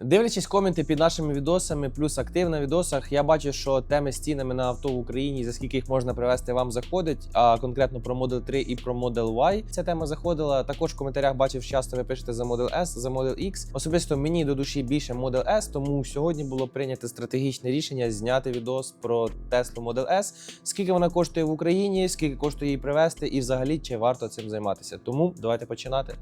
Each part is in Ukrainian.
Дивлячись коменти під нашими відосами, плюс актив на відосах, я бачу, що теми з цінами на авто в Україні, за скільки їх можна привезти, вам заходить. А конкретно про Model 3 і про Model Y ця тема заходила. Також в коментарях бачив, часто ви пишете за Model S, за Model X. Особисто мені до душі більше Model S, тому сьогодні було прийнято стратегічне рішення зняти відос про Tesla Model S, скільки вона коштує в Україні, скільки коштує її привезти, і взагалі чи варто цим займатися. Тому давайте починати.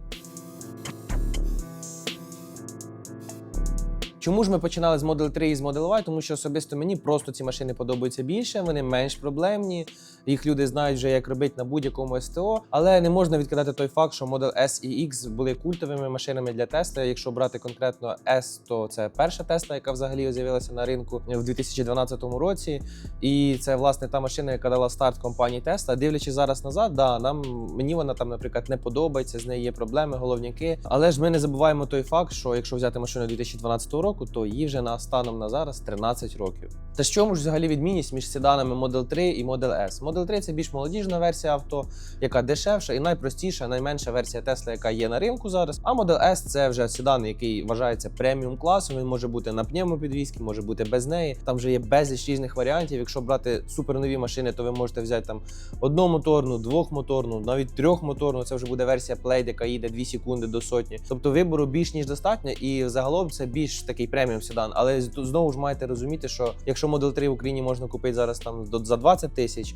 Чому ж ми починали з Model 3 і з Model Y? Тому що особисто мені просто ці машини подобаються більше, вони менш проблемні. Їх люди знають вже, як робити на будь-якому СТО. Але не можна відкидати той факт, що Model S і X були культовими машинами для Tesla. Якщо брати конкретно S, то це перша Tesla, яка взагалі з'явилася на ринку в 2012 році. І це власне та машина, яка дала старт компанії Tesla. Дивлячись зараз назад, да, нам мені вона там, наприклад, не подобається. З нею є проблеми, головняки. Але ж ми не забуваємо той факт, що якщо взяти машину 2012 року, то їй вже на станом на зараз 13 років. Та з чому ж взагалі відмінність між седанами Model 3 і Model S? Model 3 це більш молодіжна версія авто, яка дешевша і найпростіша, найменша версія Tesla, яка є на ринку зараз. А Model S це вже седан, який вважається преміум класом. Він може бути на пневмопідвізці, може бути без неї. Там вже є безліч різних варіантів. Якщо брати супернові машини, то ви можете взяти там одномоторну, двохмоторну, навіть трьохмоторну. Це вже буде версія Plaid, яка їде 2 секунди до сотні. Тобто вибору більш ніж достатньо, і загалом це більш такий преміум седан. Але знову ж маєте розуміти, що якщо Model 3 в Україні можна купити зараз там за 20 тисяч,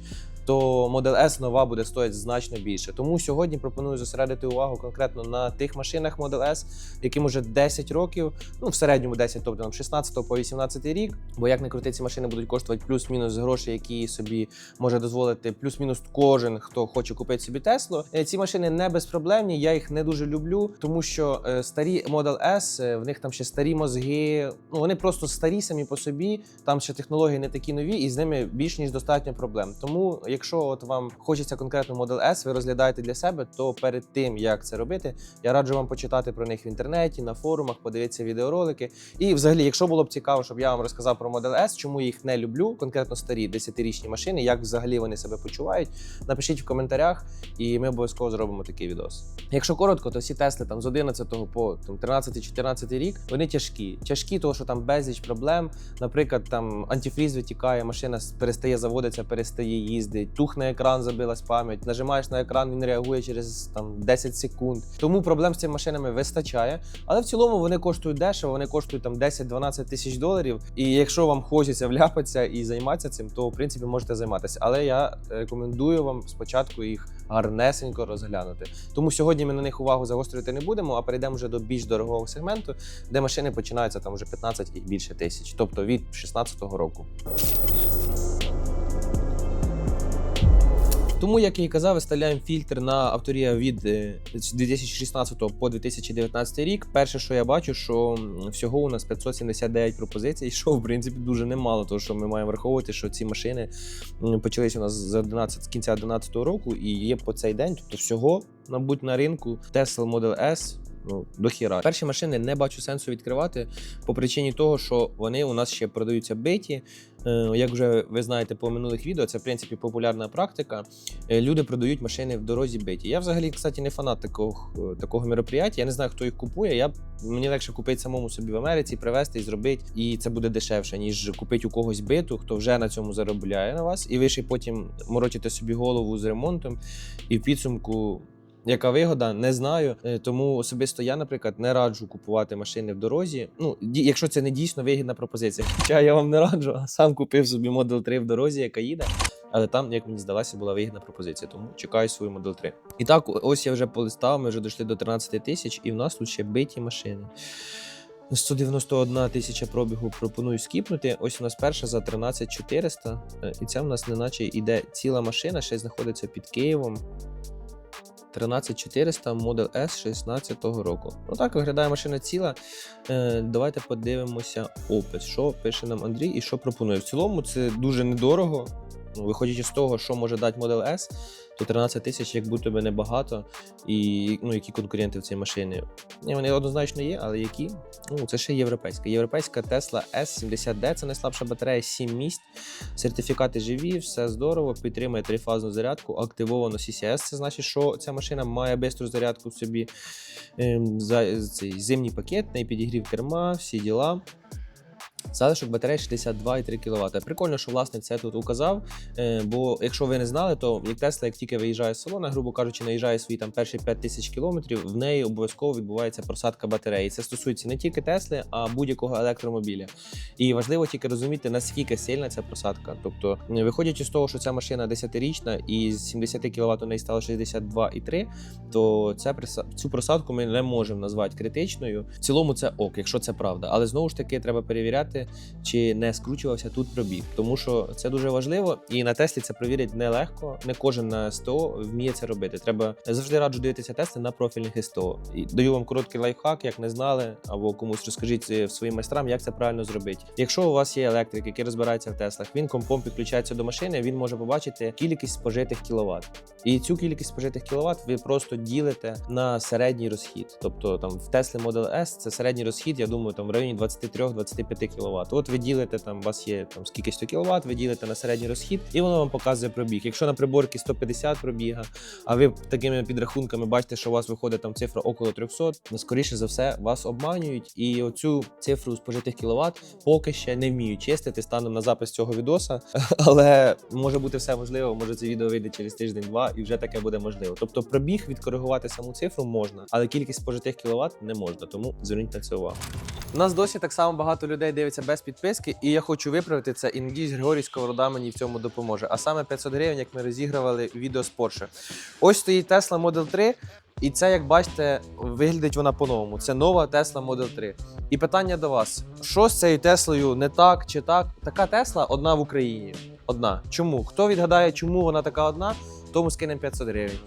то Model S нова буде стоїти значно більше. Тому сьогодні пропоную зосередити увагу конкретно на тих машинах Model S, яким уже 10 років, ну в середньому 10, тобто там 16 по 18 рік. Бо як не крути, ці машини будуть коштувати плюс-мінус гроші, які собі може дозволити плюс-мінус кожен, хто хоче купити собі Теслу. Ці машини не безпроблемні, я їх не дуже люблю, тому що е, старі Model S, е, в них там ще старі мозги. Ну вони просто старі самі по собі. Там ще технології не такі нові, і з ними більш ніж достатньо проблем. Тому, якщо от вам хочеться конкретно Model S, ви розглядаєте для себе, то перед тим як це робити, я раджу вам почитати про них в інтернеті, на форумах, подивитися відеоролики. І взагалі, якщо було б цікаво, щоб я вам розказав про Model S, чому їх не люблю, конкретно старі 10-річні машини, як взагалі вони себе почувають, напишіть в коментарях, і ми обов'язково зробимо такий відос. Якщо коротко, то всі Тесли там з 11 по там 13-14 рік вони тяжкі. Тяжкі, тому що там безліч проблем. Наприклад, там антифріз витікає, машина перестає заводитися, перестає їздити, тухне екран, забилась пам'ять. Нажимаєш на екран, він реагує через там 10 секунд. Тому проблем з цими машинами вистачає. Але в цілому вони коштують дешево, вони коштують там 10-12 тисяч доларів. І якщо вам хочеться вляпатися і займатися цим, то в принципі можете займатися. Але я рекомендую вам спочатку їх гарнесенько розглянути. Тому сьогодні ми на них увагу загострювати не будемо, а перейдемо вже до більш дорогого сегменту, де машини починаються там вже 15 і більше тисяч, тобто від 16-го року. Тому, як я і казав, виставляємо фільтр на авторія від е, 2016 по 2019 рік. Перше, що я бачу, що всього у нас 579 пропозицій, що в принципі дуже немало, тому що ми маємо враховувати, що ці машини м, почались у нас з 11, з кінця 2011 року і є по цей день. Тобто всього, мабуть, на ринку Tesla Model S. Ну, до хіра. Перші машини не бачу сенсу відкривати по причині того, що вони у нас ще продаються биті. Е, Як вже ви знаєте по минулих відео, це в принципі популярна практика. Е, Люди продають машини в дорозі биті. Я взагалі, кстати, не фанат такого, е, такого мероприятия. Я не знаю, хто їх купує. Я мені легше купити самому собі в Америці, привезти і зробити, і це буде дешевше, ніж купити у когось биту, хто вже на цьому заробляє на вас, і ви ще потім морочите собі голову з ремонтом, і в підсумку. Яка вигода, не знаю. Е, Тому особисто я, наприклад, не раджу купувати машини в дорозі. Ну, якщо це не дійсно вигідна пропозиція. Хоча я вам не раджу, а сам купив собі Model 3 в дорозі, яка їде. Але там, як мені здалося, була вигідна пропозиція, тому чекаю свою Model 3. І так, ось я вже полистав, ми вже дійшли до 13 тисяч, і в нас тут ще биті машини. 191 тисяча пробігу пропоную скіпнути. Ось у нас перша за 13400. е, І це в нас неначе йде ціла машина, ще знаходиться під Києвом. 13400 Model S 16 року. Ну так виглядає машина ціла. Е, давайте подивимося опис, що пише нам Андрій і що пропонує. В цілому це дуже недорого. Ну, виходячи з того, що може дати Model S, то 13 тисяч як будто би небагато. І ну, які конкуренти в цій машині? Ні, вони однозначно є, але які? Ну, це ще європейська. Європейська Tesla S70D це найслабша батарея, 7 місць. Сертифікати живі, все здорово, підтримує трифазну зарядку, активовано CCS. Це значить, що ця машина має бистру зарядку в собі. Ем, за, цей зимній пакет, підігрів керма, всі діла. Залишок батареї 62,3 кВт. Прикольно, що власник це тут указав. е, Бо якщо ви не знали, то як Тесла, як тільки виїжджає з салона, грубо кажучи, наїжджає свої там перші 5 тисяч кілометрів, в неї обов'язково відбувається просадка батареї. Це стосується не тільки Тесли, а будь-якого електромобіля. І важливо тільки розуміти, наскільки сильна ця просадка. Тобто, виходячи з того, що ця машина 10-річна і з 70 кВт у неї стало 62,3, то ця цю просадку ми не можемо назвати критичною. В цілому це ок, якщо це правда. Але знову ж таки треба перевіряти, чи не скручувався тут пробіг, тому що це дуже важливо, і на Теслі це провірять нелегко. Не кожен на СТО вміє це робити. Треба завжди раджу дивитися тести на профільних СТО. І даю вам короткий лайфхак, як не знали, або комусь розкажіть е, своїм майстрам, як це правильно зробити. Якщо у вас є електрик, який розбирається в Теслах, він компом підключається до машини, він може побачити кількість спожитих кіловат. І цю кількість спожитих кіловат ви просто ділите на середній розхід. Тобто там в Tesla Model S це середній розхід, я думаю, там в районі 23-25 кВт. От ви ділите там, у вас є там скільки 100 кВт, ви ділите на середній розхід, і воно вам показує пробіг. Якщо на приборці 150 пробіга, а ви такими підрахунками бачите, що у вас виходить там цифра около 300, ну скоріше за все вас обманюють. І оцю цифру спожитих кіловат поки ще не вміють чистити станом на запис цього відоса. Але може бути все можливо. Може це відео вийде через тиждень-два, і вже таке буде можливо. Тобто пробіг відкоригувати саму цифру можна, але кількість спожитих кіловат не можна. Тому зверніть на це увагу. У нас досі так само багато людей дивиться без підписки, і я хочу виправити це. І надіюсь, Григорій Сковорода мені в цьому допоможе. А саме 500 гривень, як ми розігрували відео з Porsche. Ось стоїть Tesla Model 3, і це, як бачите, виглядить вона по-новому. Це нова Tesla Model 3. І питання до вас: що з цією Теслою не так чи так? Така Тесла одна в Україні. Одна. Чому? Хто відгадає, чому вона така одна? Тому скинемо 500 гривень.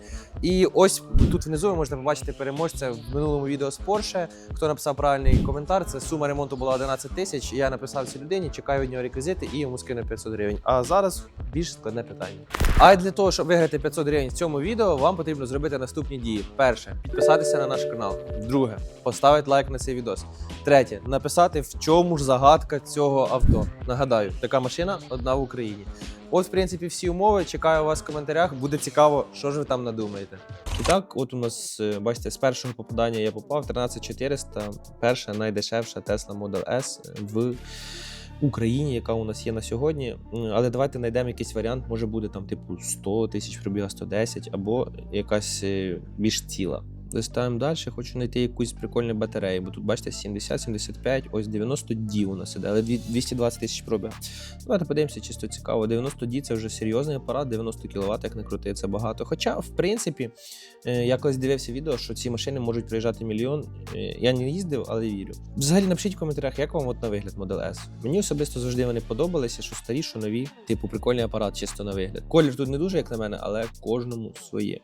І ось тут внизу ви можете побачити переможця в минулому відео з Porsche. Хто написав правильний коментар, це сума ремонту була 11 тисяч. Я написав цій людині, чекаю від нього реквізити і йому скину 500 гривень. А зараз більш складне питання. А для того, щоб виграти 500 гривень в цьому відео, вам потрібно зробити наступні дії: перше підписатися на наш канал. Друге поставити лайк на цей відос. Третє написати, в чому ж загадка цього авто. Нагадаю, така машина одна в Україні. От, в принципі, всі умови. Чекаю вас в коментарях. Буде цікаво, що ж ви там надумаєте. І так, от у нас, е, бачите, з першого попадання я попав 13400, перша найдешевша Tesla Model S в Україні, яка у нас є на сьогодні. Але давайте знайдемо якийсь варіант, може буде там типу 100 тисяч пробіга, 110, або якась е, більш ціла. Листаємо далі, хочу знайти якусь прикольну батарею, бо тут бачите 70-75, ось 90 D у нас іде, але 220 тисяч пробіг. Давайте подивимося, чисто цікаво. 90 D це вже серйозний апарат, 90 кВт, як не крути, це багато. Хоча, в принципі, е, я колись дивився відео, що ці машини можуть проїжджати мільйон. Е, Я не їздив, але вірю. Взагалі напишіть в коментарях, як вам от на вигляд Model S. Мені особисто завжди вони подобалися, що старі, що нові. Типу, прикольний апарат, чисто на вигляд. Колір тут не дуже, як на мене, але кожному своє.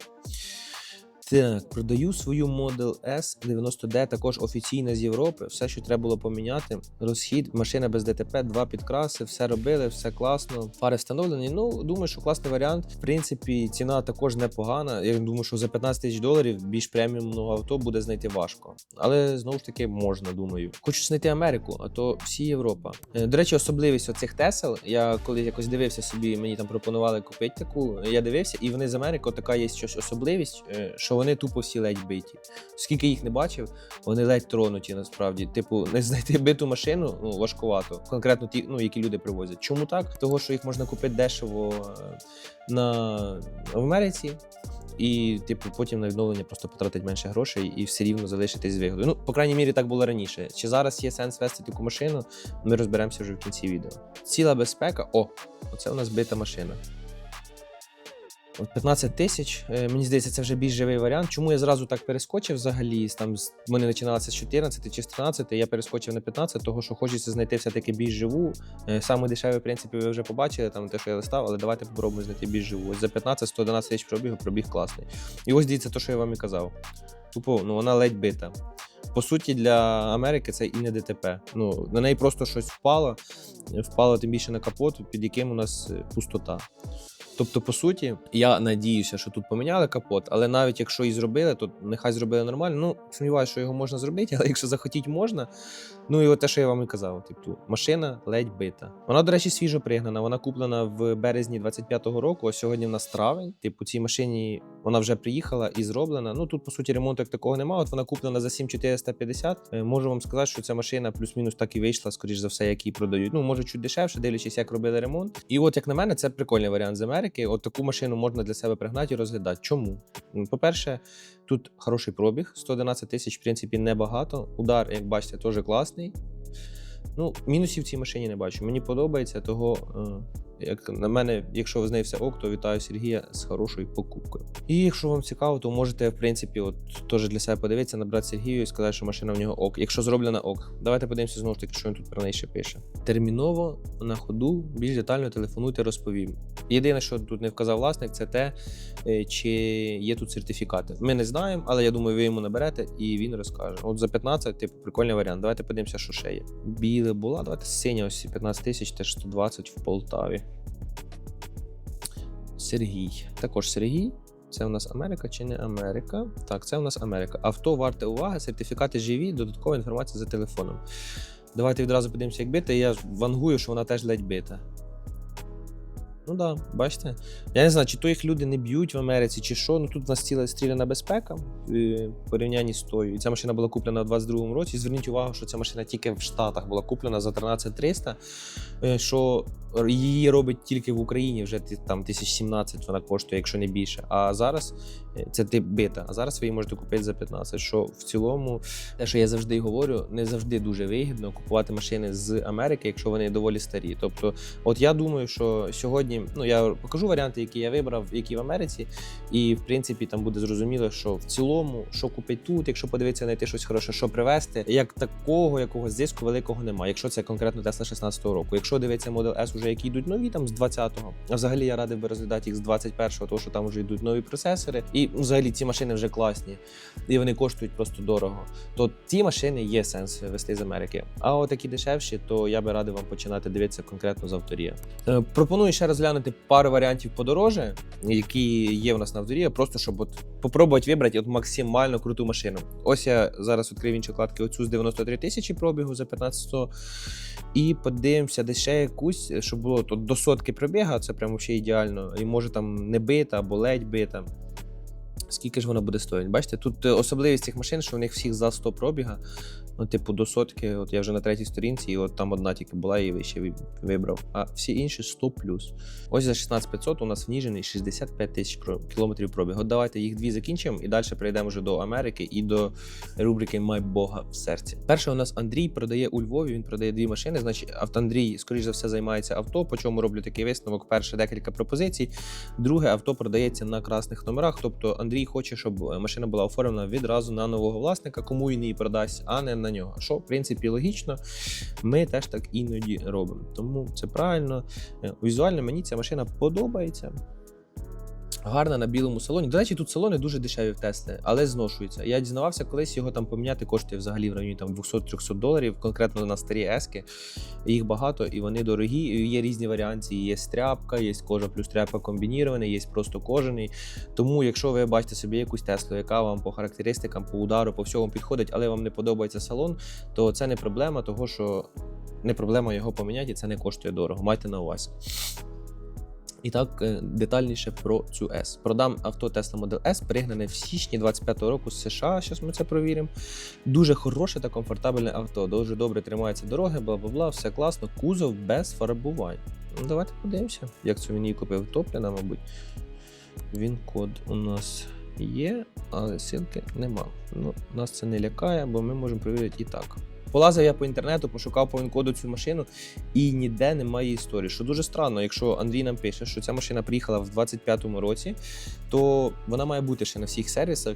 Так, продаю свою Model S 90D, також офіційна з Європи. Все, що треба було поміняти. Розхід, машина без ДТП, два підкраси, все робили, все класно. Фари встановлені. Ну, думаю, що класний варіант. В принципі, ціна також непогана. Я думаю, що за 15 тисяч доларів більш преміумного авто буде знайти важко. Але знову ж таки можна, думаю. Хочу знайти Америку, а то всі Європа. Е, До речі, особливість оцих Тесел. Я коли якось дивився собі, мені там пропонували купити таку. Я дивився, і вони з Америки така є щось особливість, е, що вони тупо всі ледь биті. Скільки їх не бачив, вони ледь тронуті насправді. Типу, не знайти биту машину ну, важкувато. Конкретно ті, ну, які люди привозять. Чому так? Того, що їх можна купити дешево е, на в Америці. І, типу, потім на відновлення просто потратить менше грошей і все рівно залишитись з вигодою. Ну, по крайній мірі, так було раніше. Чи зараз є сенс вести таку машину? Ми розберемося вже в кінці відео. Ціла безпека. О, оце у нас бита машина. От 15 тисяч. Е, Мені здається, це вже більш живий варіант. Чому я зразу так перескочив взагалі? Там в мене починалося з 14 чи з 13, я перескочив на 15, того що хочеться знайти все-таки більш живу. Е, Саме дешевий, в принципі, ви вже побачили, там те, що я листав, але давайте попробуємо знайти більш живу. Ось за 15 111 тисяч пробігу, пробіг класний. І ось дивіться, те, що я вам і казав. Тупо, ну вона ледь бита. по суті, для Америки це і не ДТП. Ну, на неї просто щось впало, впало тим більше на капот, під яким у нас е, пустота. Тобто, по суті, я надіюся, що тут поміняли капот, але навіть якщо і зробили, то нехай зробили нормально. Ну, сумніваюся, що його можна зробити, але якщо захотіть, можна. Ну і от те, що я вам і казав, типу, машина ледь бита. Вона, до речі, свіжо пригнана. Вона куплена в березні 25-го року. А сьогодні в нас травень. Типу, цій машині вона вже приїхала і зроблена. Ну тут, по суті, ремонту як такого немає. От вона куплена за 7450. Е, Можу вам сказати, що ця машина плюс-мінус так і вийшла, скоріш за все, як її продають. Ну, може, чуть дешевше, дивлячись, як робили ремонт. І от, як на мене, це прикольний варіант з Америки. От таку машину можна для себе пригнати і розглядати. Чому? По-перше, тут хороший пробіг, 111 тисяч, в принципі, небагато. Удар, як бачите, теж класний. Ну, мінусів в цій машині не бачу. Мені подобається, того, е, як на мене, якщо з нею все ок, то вітаю Сергія з хорошою покупкою. І якщо вам цікаво, то можете, в принципі, от теж для себе подивитися, набрати Сергію і сказати, що машина в нього ок. Якщо зроблена ок. Давайте подивимося знову ж таки, що він тут про неї ще пише. Терміново на ходу більш детально телефонуйте, розповім. Єдине, що тут не вказав власник, це те, е, чи є тут сертифікати. Ми не знаємо, але я думаю, ви йому наберете і він розкаже. От за 15, типу, прикольний варіант. Давайте подивимося, що ще є. Біле була, давайте синя, ось 15 тисяч, теж 120 в Полтаві. Сергій. Також Сергій. Це у нас Америка чи не Америка? Так, це у нас Америка. Авто варте уваги, сертифікати живі, додаткова інформація за телефоном. Давайте відразу подивимося, як бити. Я вангую, що вона теж ледь бита. Ну так, да, бачите. Я не знаю, чи то їх люди не б'ють в Америці, чи що. Ну тут у нас ціла стріляна безпека е, в порівнянні з тою. І ця машина була куплена в 22-му році. Зверніть увагу, що ця машина тільки в Штатах була куплена за 13300, е, що її робить тільки в Україні вже там 1017 вона коштує, якщо не більше. А зараз е, це тип бита. А зараз ви її можете купити за 15. Що в цілому, те, що я завжди говорю, не завжди дуже вигідно купувати машини з Америки, якщо вони доволі старі. Тобто, от я думаю, що сьогодні ну я покажу варіанти, які я вибрав, які в Америці, і в принципі там буде зрозуміло, що в цілому, що купити тут, якщо подивитися, знайти щось хороше, що привезти, як такого якогось зиску великого немає. Якщо це конкретно Tesla 16-го року. Якщо дивитися Model S, уже які йдуть нові, там з 20-го, а взагалі я радив би розглядати їх з 21-го, тому що там вже йдуть нові процесори, і взагалі ці машини вже класні, і вони коштують просто дорого. То ці машини є сенс вести з Америки. А от такі дешевші, то я би радив вам починати дивитися конкретно з авторія. Е, Пропоную ще розглянути пару варіантів подороже, які є у нас на авторія, просто щоб от попробувати вибрати от максимально круту машину. Ось я зараз відкрив інші вкладки оцю з 93 тисячі пробігу за 1500. І подивимося, де ще якусь, щоб було то до сотки пробіга, це прям ще ідеально. І може там не бита або ледь бита. Скільки ж вона буде стоїти? Бачите, тут е, особливість цих машин, що в них всіх за 100 пробіга. Ну, типу, до сотки, от я вже на третій сторінці, і от там одна тільки була, і виб- вибрав. А всі інші 100 Ось за 16500 у нас вніжений 65 тисяч кілометрів пробігу. От давайте їх дві закінчимо і далі перейдемо вже до Америки і до рубрики Май Бога в серці. Перше у нас Андрій продає у Львові. Він продає дві машини. Значить, автоандрій, скоріш за все, займається авто. По чому роблю такий висновок? Перше, декілька пропозицій. Друге, авто продається на красних номерах. Тобто Андрій хоче, щоб машина була оформлена відразу на нового власника, кому він її продасть, а не на нього. Що в принципі логічно. Ми теж так іноді робимо. Тому це правильно. Е, Візуально мені ця машина подобається. Гарна на білому салоні. До речі, тут салони дуже дешеві в Тесли, але зношуються. Я дізнавався, колись його там поміняти коштує взагалі в районі там 200-300 доларів, конкретно на старі ески. Їх багато і вони дорогі. Є різні варіанти. Є стряпка, є кожа плюс тряпка комбінірований, є просто кожаний. Тому, якщо ви бачите собі якусь Теслу, яка вам по характеристикам, по удару, по всьому підходить, але вам не подобається салон, то це не проблема, того що не проблема його поміняти, і це не коштує дорого. Майте на увазі. І так е, детальніше про цю S. Продам авто Tesla Model S, пригнане в січні 25-го року з США. Зараз ми це провіримо. Дуже хороше та комфортабельне авто. Дуже добре тримається дороги, бла бла бла, все класно. Кузов без фарбувань. Ну, давайте подивимося, як це він її купив. Топлена, мабуть. Він код у нас є, але ссылки нема. Ну, нас це не лякає, бо ми можемо перевірити і так. Полазив я по інтернету, пошукав по він-коду цю машину, і ніде немає історії. Що дуже странно, якщо Андрій нам пише, що ця машина приїхала в 25-му році, то вона має бути ще на всіх сервісах.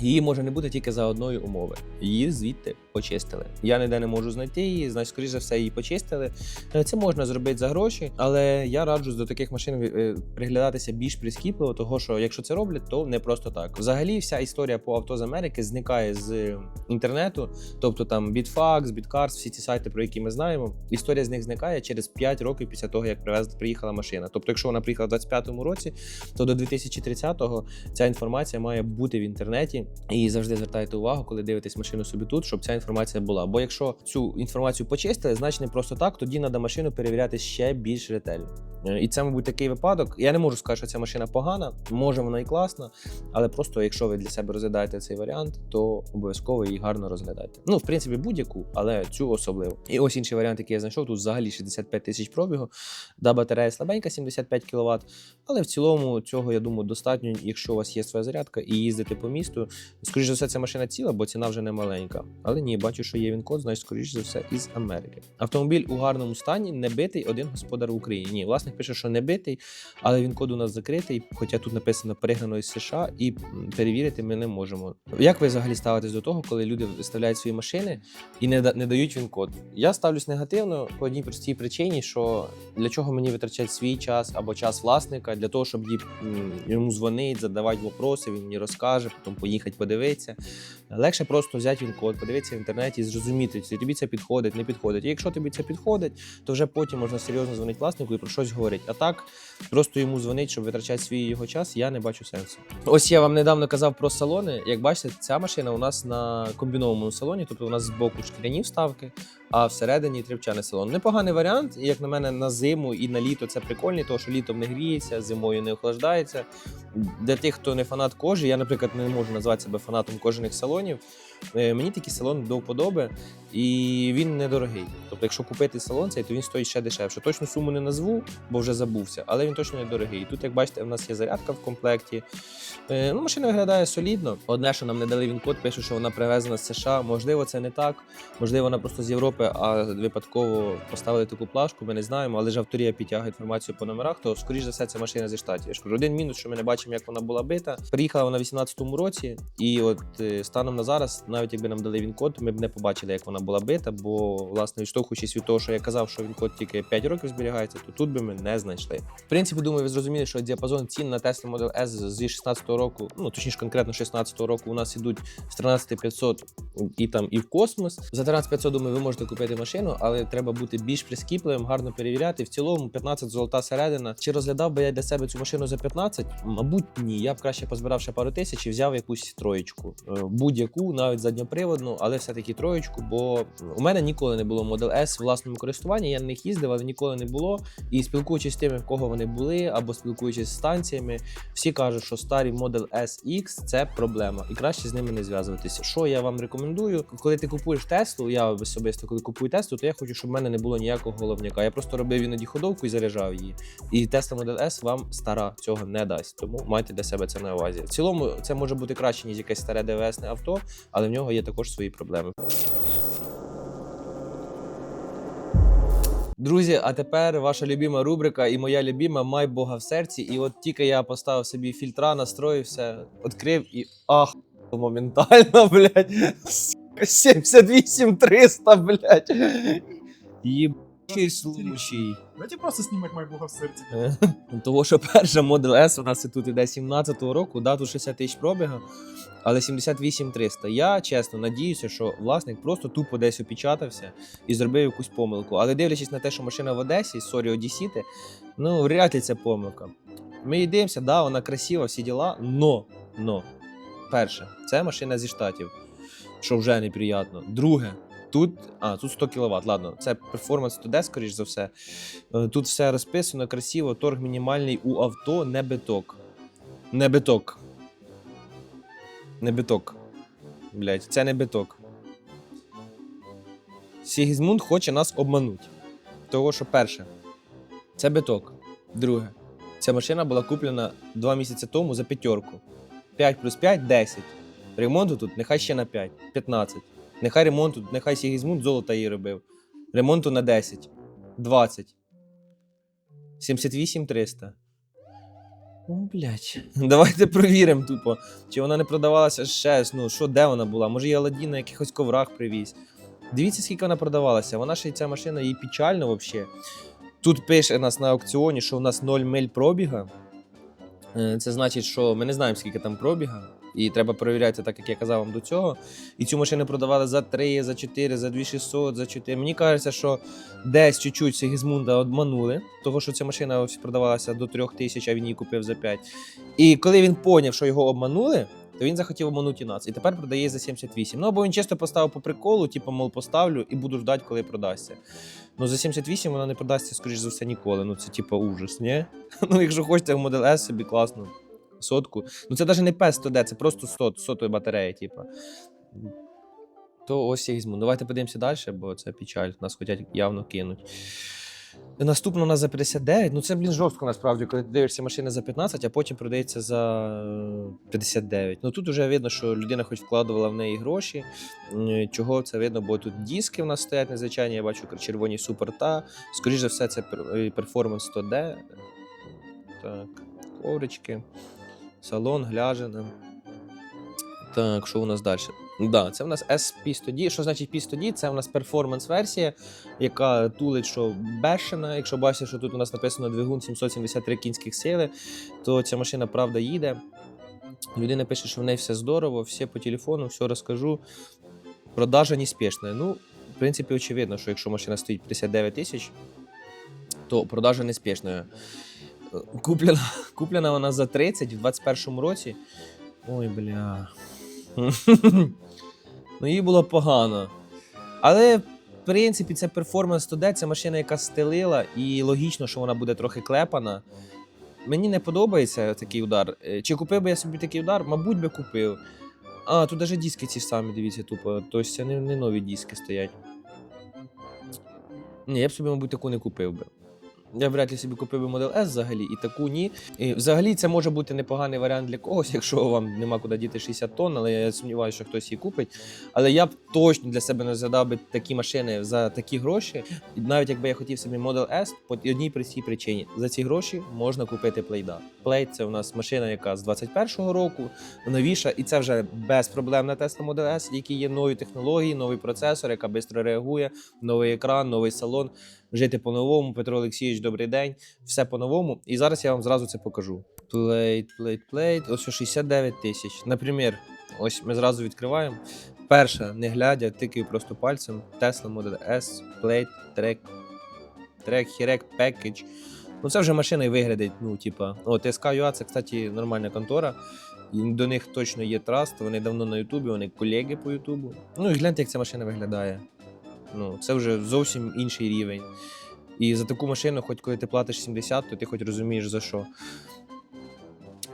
Її може не бути тільки за одної умови. Її звідти почистили. Я ніде не можу знайти її, значить, скоріш за все, її почистили. Е, Це можна зробити за гроші, але я раджу до таких машин е, приглядатися більш прискіпливо, того що якщо це роблять, то не просто так. Взагалі, вся історія по авто з Америки зникає з інтернету, тобто там Bitfax, Bitcars, всі ці сайти, про які ми знаємо. Історія з них зникає через 5 років після того, як привез, приїхала машина. Тобто, якщо вона приїхала в 25-му році, то до 2030-го ця інформація має бути в інтернеті. І завжди звертайте увагу, коли дивитесь машину собі тут, щоб ця інформація була. Бо якщо цю інформацію почистили, значить не просто так, тоді треба машину перевіряти ще більш ретельно. Е, І це, мабуть, такий випадок. Я не можу сказати, що ця машина погана, може вона і класна, але просто якщо ви для себе розглядаєте цей варіант, то обов'язково її гарно розглядайте. Ну, в принципі, будь-яку, але цю особливо. І ось інший варіант, який я знайшов, тут взагалі 65 тисяч пробігу. Да, батарея слабенька, 75 кВт. Але в цілому цього, я думаю, достатньо, якщо у вас є своя зарядка і їздити по місту. Скоріше за все, ця машина ціла, бо ціна вже не маленька. Але ні, бачу, що є він код, значить, скоріше за все, із Америки. Автомобіль у гарному стані, не битий один господар в Україні. Ні, власник пише, що не битий, але він код у нас закритий, хоча тут написано перегнано із США, і перевірити ми не можемо. Як ви взагалі ставитесь до того, коли люди виставляють свої машини і не, не дають він код? Я ставлюсь негативно по одній простій причині, що для чого мені витрачати свій час або час власника для того, щоб йому дзвонити, задавати вопроси, він мені розкаже, потім поїхати подивитися. Легше просто взяти він код, подивитися в інтернеті і зрозуміти, чи тобі це підходить, не підходить. І якщо тобі це підходить, то вже потім можна серйозно дзвонити власнику і про щось говорити. А так, просто йому дзвонить, щоб витрачати свій його час, я не бачу сенсу. Ось я вам недавно казав про салони. Як бачите, ця машина у нас на комбінованому салоні, тобто у нас збоку шкіряні вставки, а всередині тріпчаний салон. Непоганий варіант, і як на мене, на зиму і на літо це прикольний, тому що літом не гріється, зимою не охлаждається. Для тих, хто не фанат кожи, я, наприклад, не можу назвати себе фанатом кожаних салонів. Е, Мені такий салон до вподоби, і він недорогий. Тобто, якщо купити салон цей, то він стоїть ще дешевше. Точну суму не назву, бо вже забувся, але він точно недорогий. Тут, як бачите, в нас є зарядка в комплекті. Е, Ну, машина виглядає солідно. Одне, що нам не дали він код, пише, що вона привезена з США. Можливо, це не так. Можливо, вона просто з Європи, а випадково поставили таку плашку. Ми не знаємо, але ж авторія підтягує інформацію по номерах, то скоріш за все це машина зі штатів. Я ж кажу, один мінус, що ми не бачимо, як вона була бита. Приїхала вона в 18-му році, і от е, станом на зараз, навіть якби нам дали він код, ми б не побачили, як вона була бита. Бо власне відштовхуючись від того, що я казав, що він код тільки 5 років зберігається, то тут би ми не знайшли. В принципі, думаю, ви зрозуміли, що діапазон цін на Tesla Model S зі 16-го року, ну точніше конкретно 16-го року, у нас ідуть з 13500 і там і в космос. За 13500, думаю, ви можете купити машину, але треба бути більш прискіпливим, гарно перевіряти. В цілому 15 золота середина. Чи розглядав би я для себе цю машину за 15? Мабуть, ні. Я б краще позбирав ще пару тисяч і взяв якусь троєчку. Е, Будь-яку, навіть задньоприводну, але все-таки троєчку, бо у мене ніколи не було Model S в власному користуванні. Я на них їздив, але ніколи не було. І спілкуючись з тими, в кого вони були, або спілкуючись з станціями, всі кажуть, що старі Model S X це проблема, і краще з ними не зв'язуватися. Що я вам рекомендую? Коли ти купуєш Теслу, я особисто коли купую Теслу, то я хочу, щоб в мене не було ніякого головняка. Я просто робив іноді ходовку і заряджав її. І Tesla Model S вам стара цього не дасть. Тому майте для себе це на увазі. В цілому це може бути краще, ніж якесь старе ДВСне авто, але в нього є також свої проблеми. Друзі, а тепер ваша любима рубрика і моя любима Май Бога в серці. І от тільки я поставив собі фільтра, настроївся, відкрив і ах, моментально, блядь. 78 300, блядь. Єбучий случай. Давайте просто снимать мой бога в сердце. Е, Того, що перша Model S у нас і тут іде 17-го року, да, тут 60 тисяч пробіга, але 78 300. Я чесно надіюся, що власник просто тупо десь опечатався і зробив якусь помилку. Але дивлячись на те, що машина в Одесі, сорі, Одісіти, ну вряд ли це помилка. Ми її дивимося, да, вона красива, всі діла, но, но. Перше, це машина зі штатів, що вже неприємно. Друге, тут, а, тут 100 кВт, ладно, це перформанс туди, скоріш за все. Е, Тут все розписано красиво, торг мінімальний у авто, не биток. Не биток. Не биток. Блять, це не биток. Сігізмунд хоче нас обманути. Того, що перше, це биток. Друге, ця машина була куплена два місяці тому за п'ятерку. 5 плюс 5 10. Ремонту тут нехай ще на 5, 15. Нехай ремонту, нехай Сігізмунд золота її робив. Ремонту на 10, 20. 78 300. О, блядь. Давайте провіримо тупо. Чи вона не продавалася ще. Ну, що, де вона була? Може, я Аладдін на якихось коврах привіз. Дивіться, скільки вона продавалася. Вона ще ця машина, їй печально взагалі. Тут пише нас на аукціоні, що у нас 0 миль пробіга. Е, Це значить, що ми не знаємо, скільки там пробіга. І треба перевіряти, так як я казав вам до цього. І цю машину продавали за 3, за 4, за 2600, за 4. Мені кажеться, що десь чуть-чуть Сигізмунда обманули, того що ця машина продавалася до 3000, а він її купив за 5. І коли він поняв, що його обманули, то він захотів обманути нас. І тепер продає за 78. Ну або він чисто поставив по приколу, типу, мол, поставлю і буду ждати, коли продасться. Ну за 78 вона не продасться, скоріш за все, ніколи. Ну це типу ужас, ні? Ну, якщо хочете в Model S собі класно. Сотку. Ну це навіть не p 100 d це просто 100, сотої батареї, типу. То ось Сігізмунд. Давайте подивимося далі, бо це печаль. Нас хочуть явно кинуть. Наступно у нас за 59. Ну це, блін, жорстко насправді, коли ти дивишся машини за 15, а потім продається за е, 59. Ну тут вже видно, що людина хоч вкладувала в неї гроші. Чого це видно? Бо тут диски в нас стоять незвичайні, я бачу червоні суперта. Скоріше за все, це перформанс 100D. Так, коврички, салон, гляжена. Так, що у нас далі? Да, це у нас SP100D. Що значить P100D? Це у нас перформанс-версія, яка тулить, що бешена. Якщо бачите, що тут у нас написано двигун 773 кінських сили, то ця машина правда їде. Людина пише, що в неї все здорово, все по телефону, все розкажу. Продажа неспішна. Ну, в принципі, очевидно, що якщо машина стоїть 59 тисяч, то продажа неспішна. Куплена, куплена вона за 30 в 21 році. Ой, бля. ну, їй було погано. Але, в принципі, це перформанс 100D, це машина, яка стелила, і логічно, що вона буде трохи клепана. Мені не подобається такий удар. Е, Чи купив би я собі такий удар? Мабуть, би купив. А, тут навіть диски ці самі, дивіться, тупо. Тобто це не, не нові диски стоять. Ні, я б собі, мабуть, таку не купив би. Я вряд ли собі купив би Model S взагалі, і таку ні. І взагалі це може бути непоганий варіант для когось, якщо вам нема куди діти 60 тонн, але я сумніваюся, що хтось її купить. Але я б точно для себе не розглядав би такі машини за такі гроші. І навіть якби я хотів собі Model S, по одній простій причині. За ці гроші можна купити плейда. Плейд це у нас машина, яка з 21-го року, новіша, і це вже безпроблемна Tesla Model S, які є нові технології, новий процесор, яка швидко реагує, новий екран, новий салон. Жити по-новому. Петро Олексійович, добрий день. Все по-новому. І зараз я вам зразу це покажу. Плейт, плейт, плейт. Ось 69 тисяч. Наприклад, ось ми зразу відкриваємо. Перша, не глядя, тикаю просто пальцем. Tesla Model S, Plate, Track, Track, Hirek, Package. Ну це вже машина і виглядить, ну, типа. О, TSK.ua, це, кстати, нормальна контора. До них точно є траст, вони давно на Ютубі, вони колеги по Ютубу. Ну і гляньте, як ця машина виглядає. Ну, це вже зовсім інший рівень. І за таку машину, хоч коли ти платиш 70, то ти хоч розумієш за що.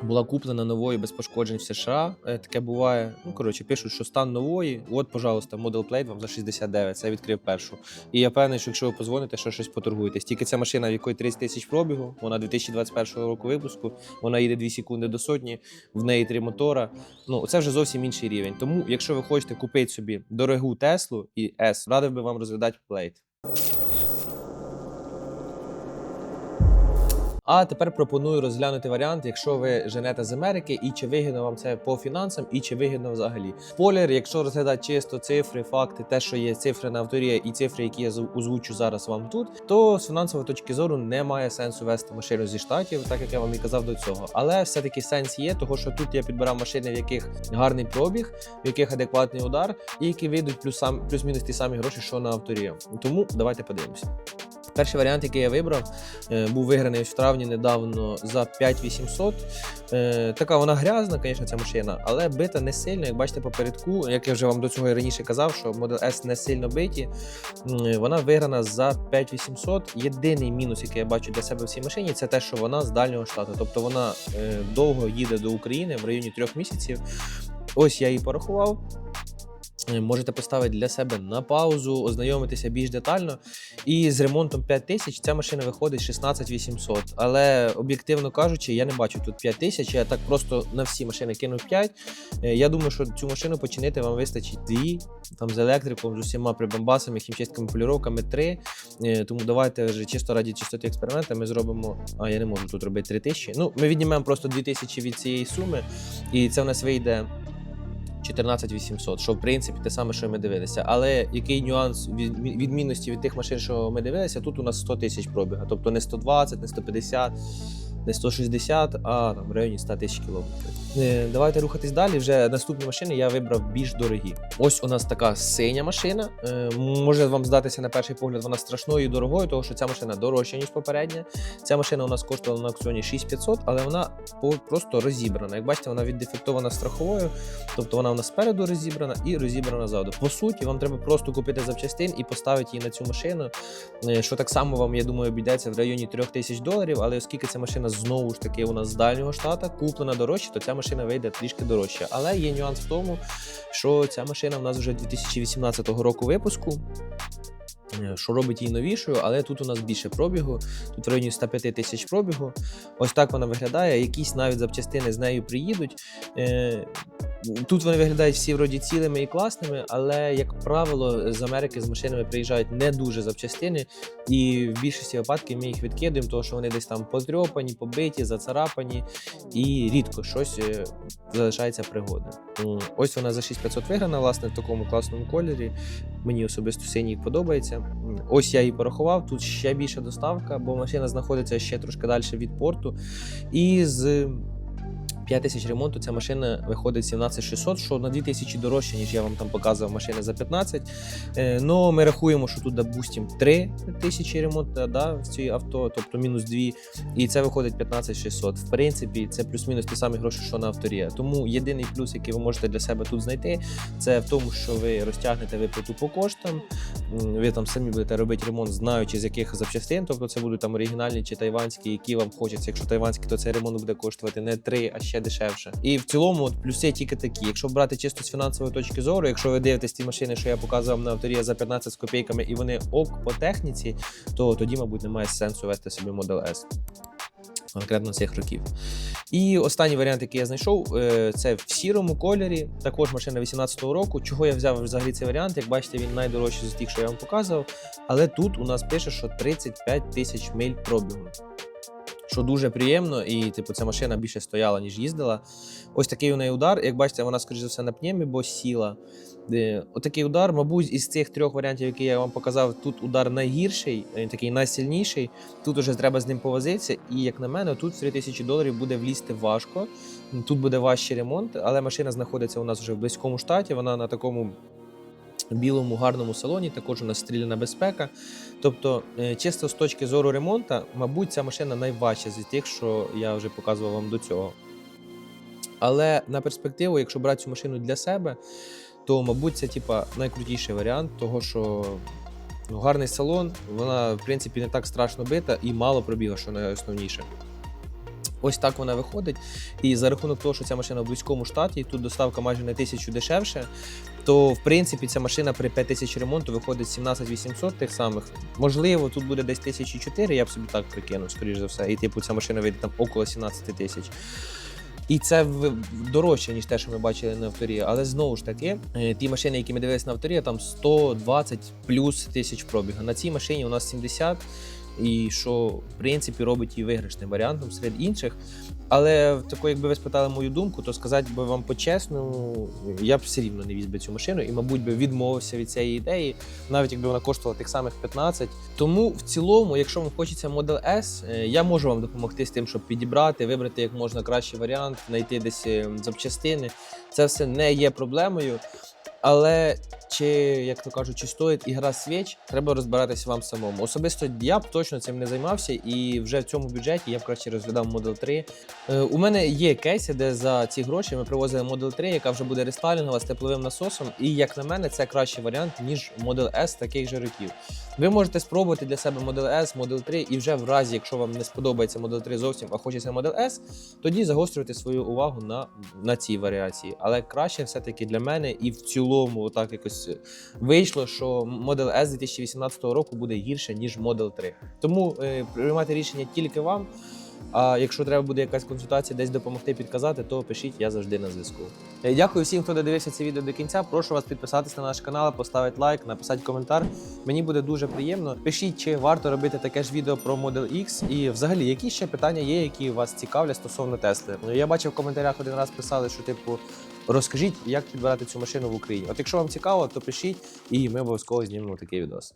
Була куплена новою без пошкоджень в США. Е, Таке буває. Ну, коротше, пишуть, що стан нової. От, пожалуйста, Model Plate вам за 69. Це відкрив першу. І я певний, що якщо ви позвоните, що щось поторгуєтесь. Тільки ця машина, в якої 30 тисяч пробігу, вона 2021 року випуску, вона їде 2 секунди до сотні, в неї три мотора. Ну, це вже зовсім інший рівень. Тому, якщо ви хочете купити собі дорогу Теслу і S, радив би вам розглядати Plate. А тепер пропоную розглянути варіант, якщо ви женете з Америки, і чи вигідно вам це по фінансам, і чи вигідно взагалі. Спойлер, якщо розглядати чисто цифри, факти, те, що є цифри на авторі, і цифри, які я озвучу зараз вам тут, то з фінансової точки зору немає сенсу вести машину зі штатів, так як я вам і казав до цього. Але все-таки сенс є, того що тут я підбирав машини, в яких гарний пробіг, в яких адекватний удар, і які вийдуть плюс сам плюс-мінус ті самі гроші, що на авторі. Тому давайте подивимося. Перший варіант, який я вибрав, е, був виграний в травні недавно за 5800. Е, Така вона грязна, звісно, ця машина, але бита не сильно. Як бачите попередку, як я вже вам до цього і раніше казав, що Model S не сильно биті. Вона виграна за 5800. Єдиний мінус, який я бачу для себе в цій машині, це те, що вона з дальнього штату. Тобто вона е, довго їде до України в районі трьох місяців. Ось я її порахував. Е, Можете поставити для себе на паузу, ознайомитися більш детально. І з ремонтом 5 тисяч ця машина виходить 16 800. Але об'єктивно кажучи, я не бачу тут 5 тисяч. Я так просто на всі машини кинув 5. Е, Я думаю, що цю машину починити вам вистачить 2, там з електриком, з усіма прибамбасами, хімчистками, поліровками 3. Е, Тому давайте вже чисто раді чистоти експерименту ми зробимо. А я не можу тут робити 3 тисячі. Ну, ми віднімемо просто 2 тисячі від цієї суми, і це в нас вийде 14 800, що в принципі те саме, що ми дивилися. Але який нюанс від відмінності від тих машин, що ми дивилися, тут у нас 100 тисяч пробіга. Тобто не 120, не 150, не 160, а там в районі 100 тисяч кілометрів. Е, Давайте рухатись далі. Вже наступні машини я вибрав більш дорогі. Ось у нас така синя машина. Е, Може вам здатися на перший погляд, вона страшною і дорогою, тому що ця машина дорожча, ніж попередня. Ця машина у нас коштувала на аукціоні 6500, але вона просто розібрана. Як бачите, вона віддефектована страховою, тобто вона у нас спереду розібрана і розібрана ззаду. По суті, вам треба просто купити запчастин і поставити її на цю машину. е, Що так само вам, я думаю, обійдеться в районі 3000 доларів. Але оскільки ця машина знову ж таки у нас з дальнього штата куплена дорожче, то ця машина вийде трішки дорожче. Але є нюанс в тому, що ця машина в нас вже 2018 року випуску. е, Що робить її новішою, але тут у нас більше пробігу, тут в районі 105 тисяч пробігу. Ось так вона виглядає. Якісь навіть запчастини з нею приїдуть. Тут вони виглядають всі вроді цілими і класними, але, як правило, з Америки з машинами приїжджають не дуже запчастини, і в більшості випадків ми їх відкидуємо, тому що вони десь там поздрьопані, побиті, зацарапані, і рідко щось е, залишається пригодне. Ось вона за 6500 виграна, власне, в такому класному кольорі. Мені особисто синій подобається. Ось я її порахував. Тут ще більша доставка, бо машина знаходиться ще трошки далі від порту. І з 5 тисяч ремонту ця машина виходить 17600, що на 2000 дорожче, ніж я вам там показував машини за 15. Е, ну, ми рахуємо, що тут, допустим, 3 тисячі ремонту да, в цій авто, тобто мінус 2, і це виходить 15600. В принципі, це плюс-мінус ті самі гроші, що на авторія. Тому єдиний плюс, який ви можете для себе тут знайти, це в тому, що ви розтягнете виплату по коштам, ви там самі будете робити ремонт, знаючи з яких запчастин, тобто це будуть там оригінальні чи тайванські, які вам хочеться. Якщо тайванські, то цей ремонт буде коштувати не 3, а ще дешевше. І в цілому от, плюси тільки такі. Якщо брати чисто з фінансової точки зору, якщо ви дивитесь ті машини, що я показував на авторія за 15 з копійками, і вони ок по техніці, то тоді, мабуть, немає сенсу вести собі Model S. Конкретно цих років. І останній варіант, який я знайшов, е, це в сірому кольорі. Також машина 18-го року. Чого я взяв взагалі цей варіант? Як бачите, він найдорожчий з тих, що я вам показував. Але тут у нас пише, що 35 тисяч миль пробігу. Що дуже приємно, і типу ця машина більше стояла, ніж їздила. Ось такий у неї удар. Як бачите, вона, скоріш за все, на пнємі, бо сіла. Е, Отакий удар, мабуть, із цих трьох варіантів, які я вам показав, тут удар найгірший, він такий найсильніший. Тут уже треба з ним повозитися. І як на мене, тут в 3000 доларів буде влізти важко. Тут буде важчий ремонт, але машина знаходиться у нас вже в близькому штаті. Вона на такому білому гарному салоні, також у нас стріляна безпека. Тобто, е, чисто з точки зору ремонту, мабуть, ця машина найважча з тих, що я вже показував вам до цього. Але на перспективу, якщо брати цю машину для себе, то, мабуть, це типа найкрутіший варіант, того що ну, гарний салон, вона, в принципі, не так страшно бита і мало пробіга, що найосновніше. Ось так вона виходить. І за рахунок того, що ця машина в близькому штаті, тут доставка майже на тисячу дешевше, то в принципі ця машина при 5 тисяч ремонту виходить 17 800 тих самих. Можливо, тут буде десь 1004, я б собі так прикинув, скоріш за все. І типу ця машина вийде там около 17 тисяч. І це дорожче, ніж те, що ми бачили на авторі. Але знову ж таки, е, ті машини, які ми дивилися на авторі, там 120 плюс тисяч пробіга. На цій машині у нас 70, і що в принципі робить її виграшним варіантом серед інших. Але тако, якби ви спитали мою думку, то сказати би вам по-чесному, я б все рівно не віз би цю машину і, мабуть, би відмовився від цієї ідеї, навіть якби вона коштувала тих самих 15. Тому в цілому, якщо вам хочеться Model S, е, я можу вам допомогти з тим, щоб підібрати, вибрати як можна кращий варіант, знайти десь е, запчастини. Це все не є проблемою. Але чи, як то кажуть, чи стоїть ігра свіч, треба розбиратися вам самому. Особисто я б точно цим не займався, і вже в цьому бюджеті я б краще розглядав Model 3. Е, у мене є кейси, де за ці гроші ми привозили Model 3, яка вже буде рестайлінгова з тепловим насосом. І як на мене, це кращий варіант, ніж Model S таких же років. Ви можете спробувати для себе Model S, Model 3, і вже в разі, якщо вам не сподобається Model 3 зовсім, а хочеться Model S, тоді загострюйте свою увагу на, на цій варіації. Але краще все-таки для мене і в цілому. По-злому так якось вийшло, що Model S 2018 року буде гірше, ніж Model 3. Тому е, приймати рішення тільки вам. А якщо треба буде якась консультація, десь допомогти підказати, то пишіть, я завжди на зв'язку. Е, Дякую всім, хто додивився це відео до кінця. Прошу вас підписатися на наш канал, поставити лайк, написати коментар. Мені буде дуже приємно. Пишіть, чи варто робити таке ж відео про Model X, і взагалі, які ще питання є, які вас цікавлять стосовно Тесли. Ну, Я бачив в коментарях один раз писали, що типу. Розкажіть, як підбирати цю машину в Україні. От якщо вам цікаво, то пишіть, і ми обов'язково знімемо такий відос.